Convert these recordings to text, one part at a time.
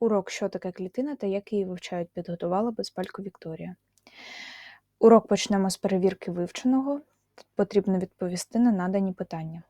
Урок Що таке клітина та як її вивчають підготувала Безпалько Вікторія. Урок почнемо з перевірки вивченого. Потрібно відповісти на надані питання.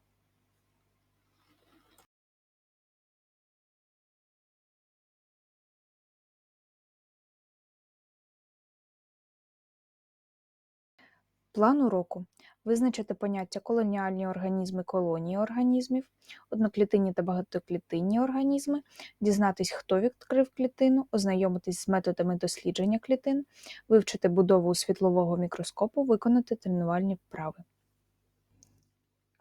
План уроку. Визначити поняття колоніальні організми, колонії організмів, одноклітинні та багатоклітинні організми, дізнатись, хто відкрив клітину, ознайомитись з методами дослідження клітин, вивчити будову світлового мікроскопу, виконати тренувальні вправи.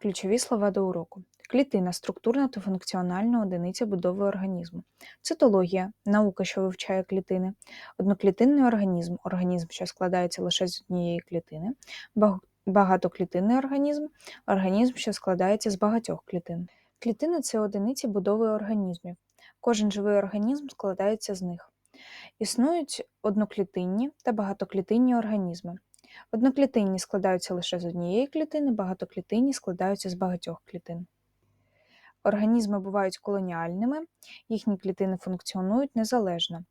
Ключові слова до уроку. Клітина структурна та функціональна одиниця будови організму. Цитологія наука, що вивчає клітини. Одноклітинний організм організм, що складається лише з однієї клітини. Багатоклітинний організм організм, що складається з багатьох клітин. Клітини це одиниці будови організмів. Кожен живий організм складається з них. Існують одноклітинні та багатоклітинні організми. Одноклітинні складаються лише з однієї клітини, багатоклітинні складаються з багатьох клітин. Організми бувають колоніальними, їхні клітини функціонують незалежно.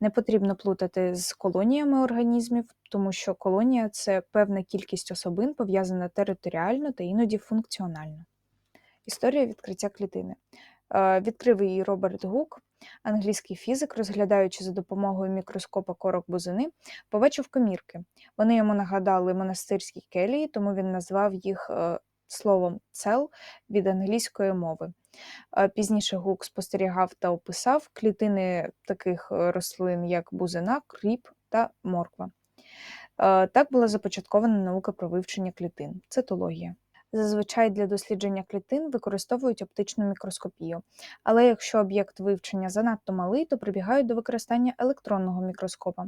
Не потрібно плутати з колоніями організмів, тому що колонія це певна кількість особин, пов'язана територіально та іноді функціонально. Історія відкриття клітини. Е, відкрив її Роберт Гук, англійський фізик, розглядаючи за допомогою мікроскопа корок бузини, побачив комірки. Вони йому нагадали монастирські келії, тому він назвав їх е, словом цел від англійської мови. Пізніше Гук спостерігав та описав клітини таких е, рослин, як бузина, кріп та морква. Так була започаткована наука про вивчення клітин цитологія. Зазвичай для дослідження клітин використовують оптичну мікроскопію, але якщо об'єкт вивчення занадто малий, то прибігають до використання електронного мікроскопа.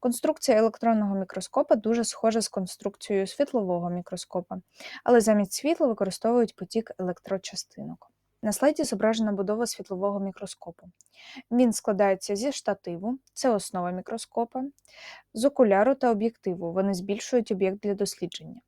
Конструкція електронного мікроскопа дуже схожа з конструкцією світлового мікроскопа, але замість світла використовують потік електрочастинок. На слайді зображена будова світлового мікроскопу. Він складається зі штативу, це основа мікроскопа, з окуляру та об'єктиву. Вони збільшують об'єкт для дослідження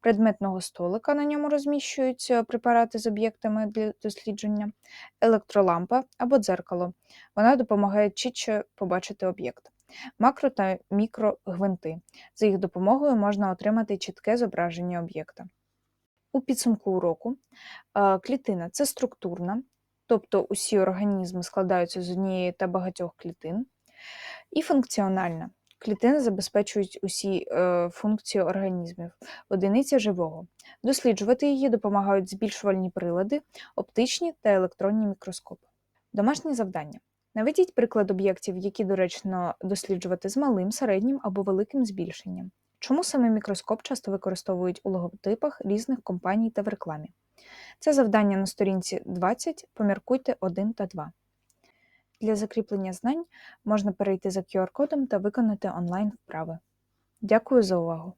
предметного столика, на ньому розміщуються препарати з об'єктами для дослідження, електролампа або дзеркало. Вона допомагає чітче побачити об'єкт. Макро та мікрогвинти. За їх допомогою можна отримати чітке зображення об'єкта. У підсумку уроку клітина це структурна, тобто усі організми складаються з однієї та багатьох клітин, і функціональна. Клітини забезпечують усі е, функції організмів, одиниця живого. Досліджувати її допомагають збільшувальні прилади, оптичні та електронні мікроскопи. Домашні завдання. Наведіть приклад об'єктів, які доречно досліджувати з малим, середнім або великим збільшенням. Чому саме мікроскоп часто використовують у логотипах різних компаній та в рекламі? Це завдання на сторінці 20. Поміркуйте 1 та 2. Для закріплення знань можна перейти за QR-кодом та виконати онлайн вправи. Дякую за увагу!